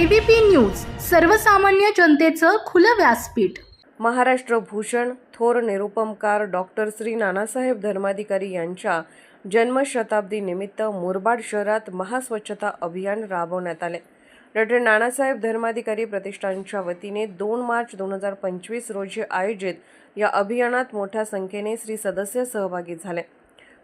ABP news सर्वसामान्य जनतेचं खुलं व्यासपीठ. महाराष्ट्र भूषण थोर निरुपमकार डॉक्टर श्री नानासाहेब धर्माधिकारी यांच्या जन्मशताब्दी निमित्त मुरबाड शहरात महास्वच्छता अभियान राबवण्यात आले. डॉक्टर नानासाहेब धर्माधिकारी प्रतिष्ठानच्या वतीने दोन मार्च दोन हजार पंचवीस रोजी आयोजित या अभियानात मोठ्या संख्येने श्री सदस्य सहभागी झाले.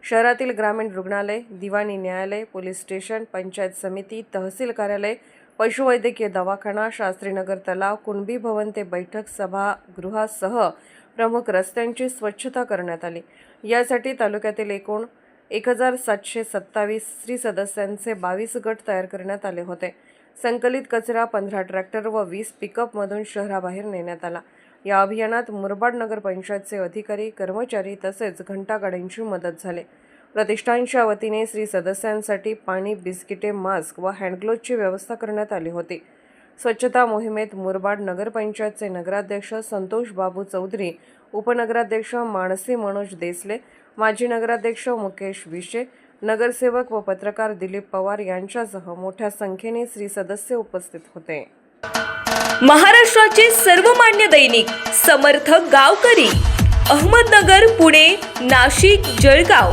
शहरातील ग्रामीण रुग्णालय दिवाणी न्यायालय पोलीस स्टेशन पंचायत समिती तहसील कार्यालय पशुवैद्यकीय दवाखाना शास्त्रीनगर तलाव कुणबी भवन ते बैठक सभागृहासह प्रमुख रस्त्यांची स्वच्छता करण्यात आली. यासाठी तालुक्यातील एकूण एक हजार सातशे सत्तावीस स्त्री सदस्यांचे बावीस गट तयार करण्यात आले होते. संकलित कचरा पंधरा ट्रॅक्टर व वीस पिकअपमधून शहराबाहेर नेण्यात आला. या अभियानात मुरबाड नगरपंचायतचे अधिकारी कर्मचारी तसेच घंटागाड्यांची मदत झाली. प्रतिष्ठानच्या वतीने श्री सदस्यांसाठी पाणी बिस्किटे मास्क व हँडग्लोजची व्यवस्था करण्यात आली होती. स्वच्छता मोहिमेत मुरबाड नगरपंचायतचे नगराध्यक्ष संतोष बाबू चौधरी उपनगराध्यक्ष मानसी मनोज देसले माजी नगराध्यक्ष मुकेश विशे नगरसेवक व पत्रकार दिलीप पवार यांच्यासह मोठ्या संख्येने श्री सदस्य उपस्थित होते. महाराष्ट्राचे सर्वमान्य दैनिक समर्थ गावकरी अहमदनगर पुणे नाशिक जळगाव.